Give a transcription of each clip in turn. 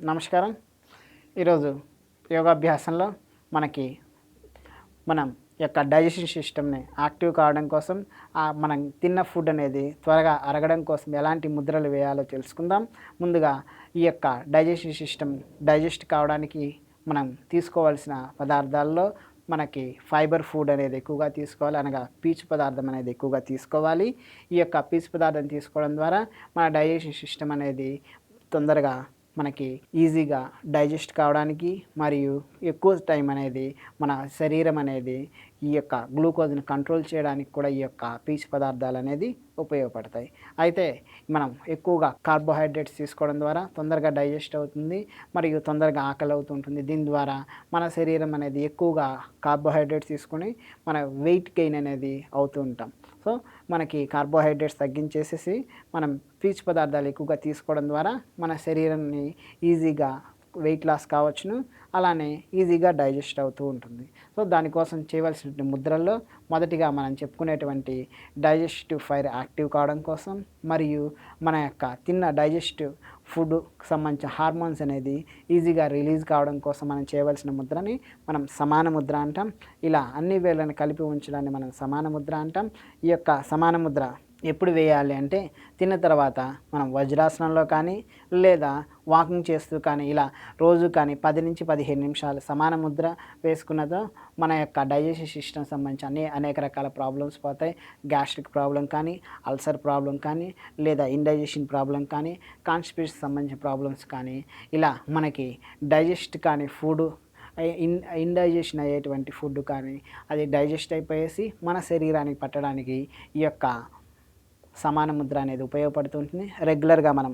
నమస్కారం. ఈరోజు యోగాభ్యాసంలో మనకి మనం యొక్క డైజెషన్ సిస్టమ్ని యాక్టివ్ కావడం కోసం మనం తిన్న ఫుడ్ అనేది త్వరగా అరగడం కోసం ఎలాంటి ముద్రలు వేయాలో తెలుసుకుందాం. ముందుగా ఈ యొక్క డైజెషన్ సిస్టమ్ డైజెస్ట్ కావడానికి మనం తీసుకోవాల్సిన పదార్థాల్లో మనకి ఫైబర్ ఫుడ్ అనేది ఎక్కువగా తీసుకోవాలి అనగా పీచు పదార్థం అనేది ఎక్కువగా తీసుకోవాలి. ఈ యొక్క పీచు పదార్థం తీసుకోవడం ద్వారా మన డైజెషన్ సిస్టమ్ అనేది తొందరగా మనకి ఈజీగా డైజెస్ట్ కావడానికి మరియు ఎక్కువ టైం అనేది మన శరీరం అనేది ఈ యొక్క గ్లూకోజ్ని కంట్రోల్ చేయడానికి కూడా ఈ యొక్క పీచు పదార్థాలు అనేది ఉపయోగపడతాయి. అయితే మనం ఎక్కువగా కార్బోహైడ్రేట్స్ తీసుకోవడం ద్వారా తొందరగా డైజెస్ట్ అవుతుంది మరియు తొందరగా ఆకలి అవుతుంటుంది దీని ద్వారా మన శరీరం అనేది ఎక్కువగా కార్బోహైడ్రేట్స్ తీసుకొని మన వెయిట్ గెయిన్ అనేది అవుతూ ఉంటాం. సో మనకి కార్బోహైడ్రేట్స్ తగ్గించేసేసి మనం పీచు పదార్థాలు ఎక్కువగా తీసుకోవడం ద్వారా మన శరీరాన్ని ఈజీగా వెయిట్ లాస్ కావచ్చును. అలానే ఈజీగా డైజెస్ట్ అవుతూ ఉంటుంది. సో దానికోసం చేయవలసిన ముద్రల్లో మొదటిగా మనం చెప్పుకునేటువంటి డైజెస్టివ్ ఫైర్ యాక్టివ్ కావడం కోసం మరియు మన యొక్క తిన్న డైజెస్టివ్ ఫుడ్ సంబంధించిన హార్మోన్స్ అనేది ఈజీగా రిలీజ్ కావడం కోసం మనం చేయవలసిన ముద్రని మనం సమాన ముద్ర అంటాం. ఇలా అన్ని వేళ్ళని కలిపి ఉంచడాన్ని మనం సమాన ముద్ర అంటాం. ఈ యొక్క సమాన ముద్ర ఎప్పుడు వేయాలి అంటే తిన్న తర్వాత మనం వజ్రాసనంలో కానీ లేదా వాకింగ్ చేస్తూ కానీ ఇలా రోజు కానీ పది నుంచి పదిహేను నిమిషాలు సమాన ముద్ర వేసుకున్నతో మన యొక్క డైజెషన్ సిస్టమ్ సంబంధించి అన్ని అనేక రకాల ప్రాబ్లమ్స్ పోతాయి. గ్యాస్ట్రిక్ ప్రాబ్లం కానీ అల్సర్ ప్రాబ్లం కానీ లేదా ఇండైజెషన్ ప్రాబ్లం కానీ కాన్స్టిపేషన్ సంబంధించిన ప్రాబ్లమ్స్ కానీ ఇలా మనకి డైజెస్ట్ కానీ ఫుడ్ ఇన్ ఇండైజెషన్ అయ్యేటువంటి ఫుడ్ కానీ అది డైజెస్ట్ అయిపోయేసి మన శరీరానికి పట్టడానికి ఈ యొక్క సమాన ముద్ర అనేది ఉపయోగపడుతుంటుంది. రెగ్యులర్గా మనం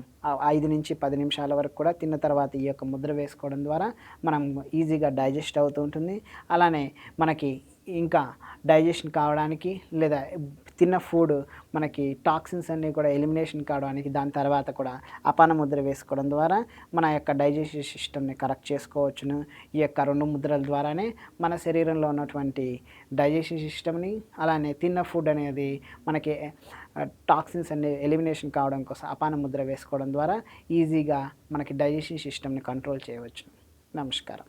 ఐదు నుంచి పది నిమిషాల వరకు కూడా తిన్న తర్వాత ఈ యొక్క ముద్ర వేసుకోవడం ద్వారా మనం ఈజీగా డైజెస్ట్ అవుతూ ఉంటుంది. అలానే మనకి ఇంకా డైజెషన్ కావడానికి లేదా తిన్న ఫుడ్ మనకి టాక్సిన్స్ అన్నీ కూడా ఎలిమినేషన్ కావడానికి దాని తర్వాత కూడా అపాన ముద్ర వేసుకోవడం ద్వారా మన యొక్క డైజెషన్ సిస్టమ్ని కరెక్ట్ చేసుకోవచ్చును. ఈ యొక్క రెండు ముద్రల ద్వారానే మన శరీరంలో ఉన్నటువంటి డైజెషన్ సిస్టమ్ని అలానే తిన్న ఫుడ్ అనేది మనకి టాక్సిన్స్ అనే ఎలిమినేషన్ కావడం కోసం అపాన ముద్ర వేసుకోవడం ద్వారా ఈజీగా మనకి డైజెషన్ సిస్టమ్ని కంట్రోల్ చేయవచ్చు నమస్కారం.